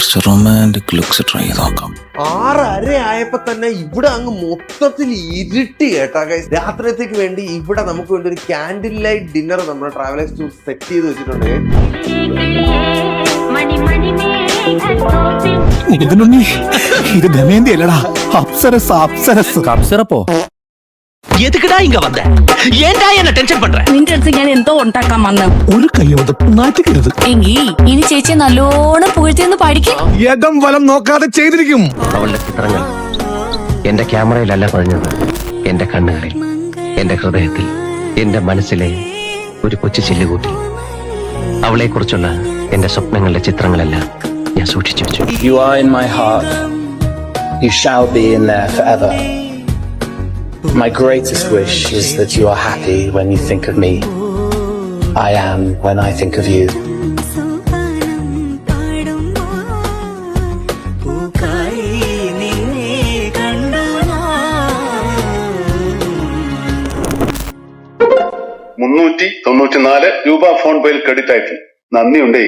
കുറച്ച് romantic looks try ചെയ്ത് നോക്കാം. ആറ് അര ആയപ്പോ തന്നെ ഇവിടെ അങ്ങ് മൊത്തത്തിൽ ഇരുട്ടി കേട്ടാ കൈ രാത്രിയത്തേക്ക് വേണ്ടി ഇവിടെ നമുക്ക് വേണ്ടി ഒരു ക്യാൻഡിൽ ലൈറ്റ് ഡിന്നർ നമ്മുടെ ട്രാവലേഴ്സ് ടൂർ സെറ്റ് ചെയ്ത് വെച്ചിട്ടുണ്ട്. ഇത് ദമയന്തി അല്ലടാ അപ്സരസ് അപ്സരസ്. കപ്സിറപ്പോ எதுக்குடா இங்க வந்த ஏன்டா என்ன டென்ஷன் பண்ற നിന്റെ അടുത്ത് ഞാൻ എന്തോ ഉണ്ടാക്കാൻ വന്ന് ഒരു കൈയോട് നാറ്റിക്കരുത് എങ്കി ഇനി ചേച്ചി നല്ലോണം പുകഴ്ത്തിയൊന്ന് പഠിക്കും യഥം വലം നോക്കാതെ ചെയ്തിരിക്കും അവളുടെ ചിത്രങ്ങൾ എന്റെ ക്യാമറയിലല്ല പതിഞ്ഞത് എന്റെ കണ്ണുകളിൽ എന്റെ ഹൃദയത്തിൽ എന്റെ മനസ്സിലെ ഒരു കൊച്ചു ചില്ലുകൂട്ടി അവളെ കുറിച്ചുള്ള എന്റെ സ്വപ്നങ്ങളുടെ ചിത്രങ്ങളെല്ലാം ഞാൻ സൂക്ഷിച്ചു വെച്ചു You are in my heart. You shall be in there forever. My greatest wish is that you are happy when you think of me. I am when I think of you. മുന്നൂറ്റി തൊണ്ണൂറ്റിനാല് രൂപ phone പേയിൽ credit ആയിട്ടുണ്ട് നന്ദിയുണ്ടേ